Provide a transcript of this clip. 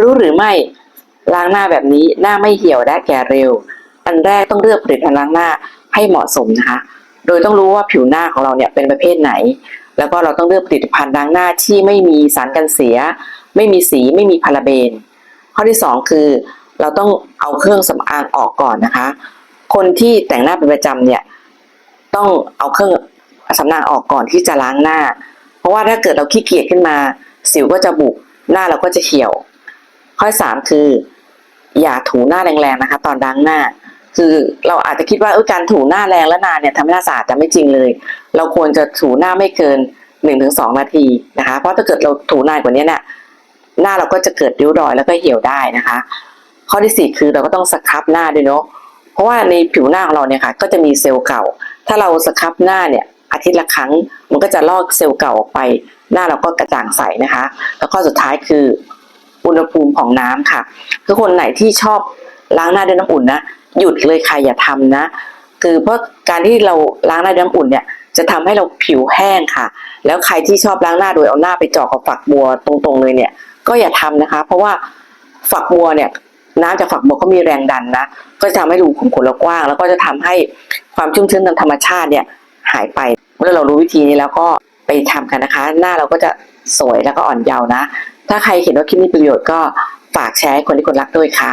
รู้หรือไม่ ล้างหน้าแบบนี้หน้าไม่เหี่ยวและแก่เร็ว อันแรกต้องเลือกผลิตภัณฑ์ล้างหน้าให้เหมาะสมนะคะ โดยต้องรู้ว่าผิวหน้าของเราเนี่ยเป็นประเภทไหน แล้วก็เราต้องเลือกผลิตภัณฑ์ล้างหน้าที่ไม่มีสารกันเสีย ไม่มีสีไม่มีพาราเบน ข้อที่สองคือ เราต้องเอาเครื่องสำอางออกก่อนนะคะ คนที่แต่งหน้าเป็นประจำเนี่ยต้องเอาเครื่องสำอางออกก่อนที่จะล้างหน้า เพราะว่าถ้าเกิดเราขี้เกียจขึ้นมา สิวก็จะบุกหน้าเราก็จะเหี่ยว ข้อสามคือ อย่าถูหน้าแรงๆนะคะ ตอนล้างหน้า คือเราอาจจะคิดว่าเออการถูหน้าแรงและนานเนี่ยทำให้หน้าสะอาดแต่ไม่จริงเลย เราควรจะถูหน้าไม่เกินหนึ่งถึงสองนาทีนะคะ เพราะถ้าเกิดเราถูนานกว่านี้เนี่ยหน้าเราก็จะเกิดริ้วรอยแล้วก็เหี่ยวได้นะคะ ข้อที่สี่คือเราก็ต้องสครับหน้าด้วยเนาะเพราะว่าในผิวหน้าของเราเนี่ยค่ะก็จะมีเซลล์เก่า ถ้าเราสครับหน้าเนี่ยอาทิตย์ละครั้งมันก็จะลอกเซลล์เก่าออกไป หน้าเราก็กระจ่างใสนะคะ แล้วข้อสุดท้ายคือ อุณหภูมิของน้ำค่ะคือคนไหนที่ชอบล้างหน้าด้วยน้ำอุ่นนะหยุดเลยค่ะอย่าทำนะ คือเพราะการที่เราล้างหน้าด้วยน้ำอุ่นเนี่ยจะทำให้เราผิวแห้งค่ะ แล้วใครที่ชอบล้างหน้าโดยเอาหน้าไปเจาะกับฝักบัวตรงๆเลยเนี่ย ก็อย่าทำนะคะ เพราะว่าฝักบัวเนี่ยน้ำจากฝักบัวก็มีแรงดันนะ ก็จะทำให้รูขุมขนเรากว้าง แล้วก็จะทำให้ความชุ่มชื้นทางธรรมชาติเนี่ยหายไปเมื่อเรารู้วิธีนี้แล้วก็ไปทำกันนะคะ หน้าเราก็จะสวยแล้วก็อ่อนเยาว์นะ ถ้าใครเห็นว่าคลิปมีประโยชน์ก็ฝากแชร์ให้คนที่คนรักด้วยค่ะ